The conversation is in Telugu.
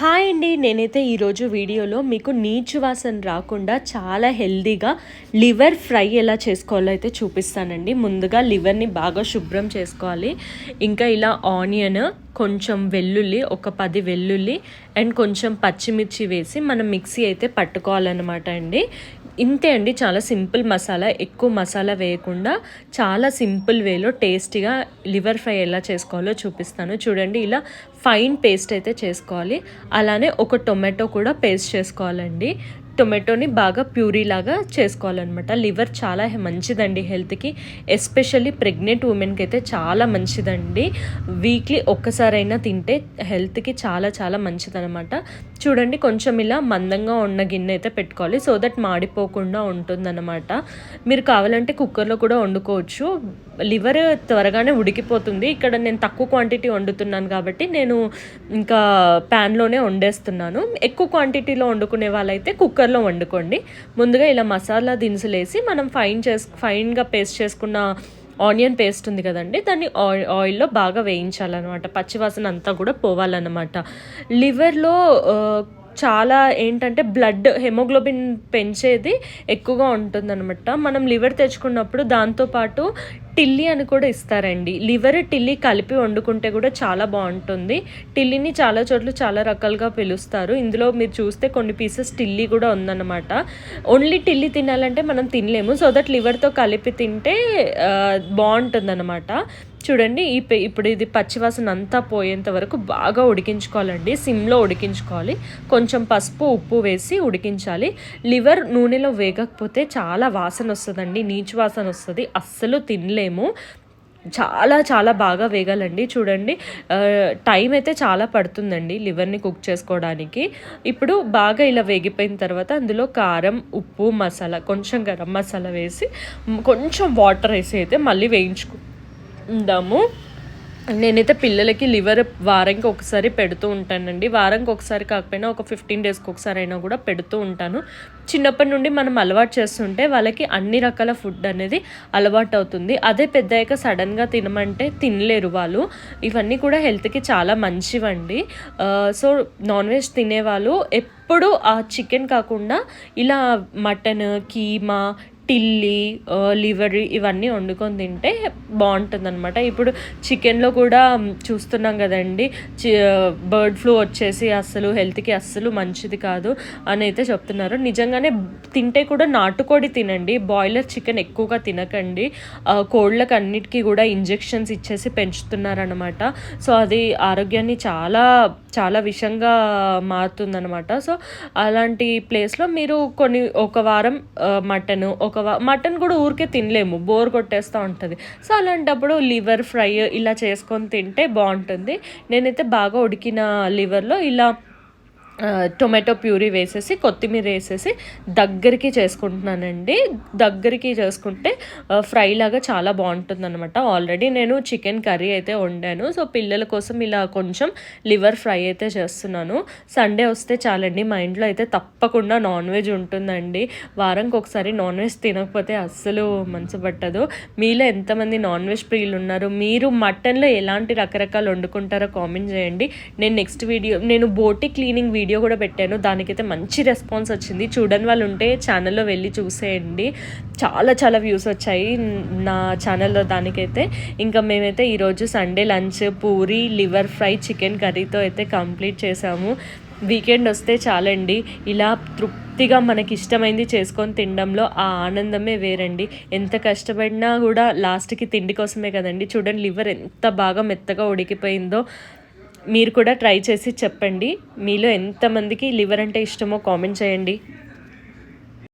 హాయ్ అండి. నేనైతే ఈరోజు వీడియోలో మీకు నీచు వాసన రాకుండా చాలా హెల్దీగా లివర్ ఫ్రై ఎలా చేసుకోవాలో అయితే చూపిస్తానండి. ముందుగా లివర్ని బాగా శుభ్రం చేసుకోవాలి. ఇంకా ఇలా ఆనియన్ కొంచెం వెల్లుల్లి ఒక పది వెల్లుల్లి అండ్ కొంచెం పచ్చిమిర్చి వేసి మనం మిక్సీ అయితే పట్టుకోవాలన్నమాట అండి. ఇంతే అండి చాలా సింపుల్ మసాలా. ఎక్కువ మసాలా వేయకుండా చాలా సింపుల్ వేలో టేస్టీగా లివర్ ఫ్రై ఎలా చేసుకోవాలో చూపిస్తాను. చూడండి ఇలా ఫైన్ పేస్ట్ అయితే చేసుకోవాలి. అలానే ఒక టొమాటో కూడా పేస్ట్ చేసుకోవాలండి. టొమాటోని బాగా ప్యూరీ లాగా చేసుకోవాలన్నమాట. లివర్ చాలా మంచిదండి హెల్త్కి. ఎస్పెషల్లీ ప్రెగ్నెంట్ ఉమెన్కి అయితే చాలా మంచిదండి. వీక్లీ ఒక్కసారైనా తింటే హెల్త్కి చాలా చాలా మంచిదనమాట చూడండి కొంచెం ఇలా మందంగా ఉన్న గిన్నె అయితే పెట్టుకోవాలి. సో దట్ మాడిపోకుండా ఉంటుందన్నమాట. మీరు కావాలంటే కుక్కర్లో కూడా వండుకోవచ్చు. లివర్ త్వరగానే ఉడికిపోతుంది. ఇక్కడ నేను తక్కువ క్వాంటిటీ వండుతున్నాను కాబట్టి నేను ఇంకా ప్యాన్లోనే వండేస్తున్నాను. ఎక్కువ క్వాంటిటీలో వండుకునే వాళ్ళైతే కుక్కర్లో వండుకోండి. ముందుగా ఇలా మసాలా దినుసులు వేసి మనం ఫైన్ చేసు ఫైన్గా పేస్ట్ చేసుకున్న ఆనియన్ పేస్ట్ ఉంది కదండి దాన్ని ఆయిల్ ఆయిల్లో బాగా వేయించాలన్నమాట. పచ్చివాసన అంతా కూడా పోవాలన్నమాట. లివర్లో చాలా ఏంటంటే బ్లడ్ హెమోగ్లోబిన్ పెంచేది ఎక్కువగా ఉంటుందన్నమాట. మనం లివర్ తెచ్చుకున్నప్పుడు దాంతోపాటు టిల్లీ అని కూడా ఇస్తారండి. లివర్ టిల్లీ కలిపి వండుకుంటే కూడా చాలా బాగుంటుంది. టిల్లీని చాలా చోట్ల చాలా రకాలుగా పిలుస్తారు. ఇందులో మీరు చూస్తే కొన్ని పీసెస్ టిల్లీ కూడా ఉందన్నమాట. ఓన్లీ టిల్లీ తినాలంటే మనం తినలేము. సో దట్ లివర్తో కలిపి తింటే బాగుంటుంది అనమాట చూడండి ఈ ఇప్పుడు ఇది పచ్చివాసన అంతా పోయేంత వరకు బాగా ఉడికించుకోవాలండి. సిమ్లో ఉడికించుకోవాలి. కొంచెం పసుపు ఉప్పు వేసి ఉడికించాలి. లివర్ నూనెలో వేగకపోతే చాలా వాసన వస్తుందండి నీచు వాసన వస్తుంది. అస్సలు తినలేము. చాలా చాలా బాగా వేగాలండి. చూడండి టైం అయితే చాలా పడుతుందండి లివర్ని కుక్ చేసుకోవడానికి. ఇప్పుడు బాగా ఇలా వేగిపోయిన తర్వాత అందులో కారం ఉప్పు మసాలా కొంచెం గరం మసాలా వేసి కొంచెం వాటర్ వేసి అయితే మళ్ళీ వేయించుకో ఉందాము. నేనైతే పిల్లలకి లివర్ వారానికి ఒకసారి పెడుతూ ఉంటానండి. వారానికి ఒకసారి కాకపోయినా ఒక ఫిఫ్టీన్ డేస్కి ఒకసారి అయినా కూడా పెడుతూ ఉంటాను. చిన్నప్పటి నుండి మనం అలవాటు చేస్తుంటే వాళ్ళకి అన్ని రకాల ఫుడ్ అనేది అలవాటు అవుతుంది. అదే పెద్దయ్యాక సడన్గా తినమంటే తినలేరు వాళ్ళు. ఇవన్నీ కూడా హెల్త్కి చాలా మంచివండి. సో నాన్ వెజ్ తినేవాళ్ళు ఎప్పుడు ఆ చికెన్ కాకుండా ఇలా మటన్ కీమా టిల్లీ లివర్ ఇవన్నీ వండుకొని తింటే బాగుంటుంది అనమాట ఇప్పుడు చికెన్లో కూడా చూస్తున్నాం కదండి బర్డ్ ఫ్లూ వచ్చేసి అస్సలు హెల్త్కి అస్సలు మంచిది కాదు అని అయితే చెప్తున్నారు. నిజంగానే తింటే కూడా నాటుకోడి తినండి బాయిలర్ చికెన్ ఎక్కువగా తినకండి. కోళ్ళకి అన్నిటికీ కూడా ఇంజెక్షన్స్ ఇచ్చేసి పెంచుతున్నారనమాట సో అది ఆరోగ్యాన్ని చాలా చాలా విషంగా మారుతుందనమాట సో అలాంటి ప్లేస్లో మీరు కొన్ని ఒక వారం మటన్ ఒక మటన్ కూడా ఊరికే తినలేము. బోర్ కొట్టేస్తూ ఉంటుంది. సో అలాంటప్పుడు లివర్ ఫ్రై ఇలా చేసుకొని తింటే బాగుంటుంది. నేనైతే బాగా ఉడికిన లివర్లో ఇలా టొమాటో ప్యూరీ వేసేసి కొత్తిమీర వేసేసి దగ్గరికి చేసుకుంటున్నానండి. దగ్గరికి చేసుకుంటే ఫ్రై లాగా చాలా బాగుంటుంది అనమాట ఆల్రెడీ నేను చికెన్ కర్రీ అయితే వండాను. సో పిల్లల కోసం ఇలా కొంచెం లివర్ ఫ్రై అయితే చేస్తున్నాను. సండే వస్తే చాలండి మా ఇంట్లో అయితే తప్పకుండా నాన్ వెజ్ ఉంటుందండి. వారంకి ఒకసారి నాన్ వెజ్ తినకపోతే అస్సలు మనసు పట్టదు. మీలో ఎంతమంది నాన్ వెజ్ ప్రియులు ఉన్నారు? మీరు మటన్లో ఎలాంటి రకరకాలు వండుకుంటారో కామెంట్ చేయండి. నేను నెక్స్ట్ వీడియో నేను బోటి క్లీనింగ్ వీడియో వీడియో కూడా పెట్టాను. దానికైతే మంచి రెస్పాన్స్ వచ్చింది. చూడని వాళ్ళు ఉంటే ఛానల్లో వెళ్ళి చూసేయండి. చాలా చాలా వ్యూస్ వచ్చాయి నా ఛానల్లో దానికైతే. ఇంకా మేమైతే ఈరోజు Sunday lunch puri liver fry chicken కర్రీతో అయితే కంప్లీట్ చేసాము. వీకెండ్ వస్తే చాలండి. ఇలా తృప్తిగా మనకి ఇష్టమైంది చేసుకొని తినడంలో ఆ ఆనందమే వేరండి. ఎంత కష్టపడినా కూడా లాస్ట్కి తిండి కోసమే కదండి. చూడండి లివర్ ఎంత బాగా మెత్తగా ఉడికిపోయిందో. మీరు కూడా ట్రై చేసి చెప్పండి. మీలో ఎంతమందికి లివర్ అంటే ఇష్టమో కామెంట్ చేయండి.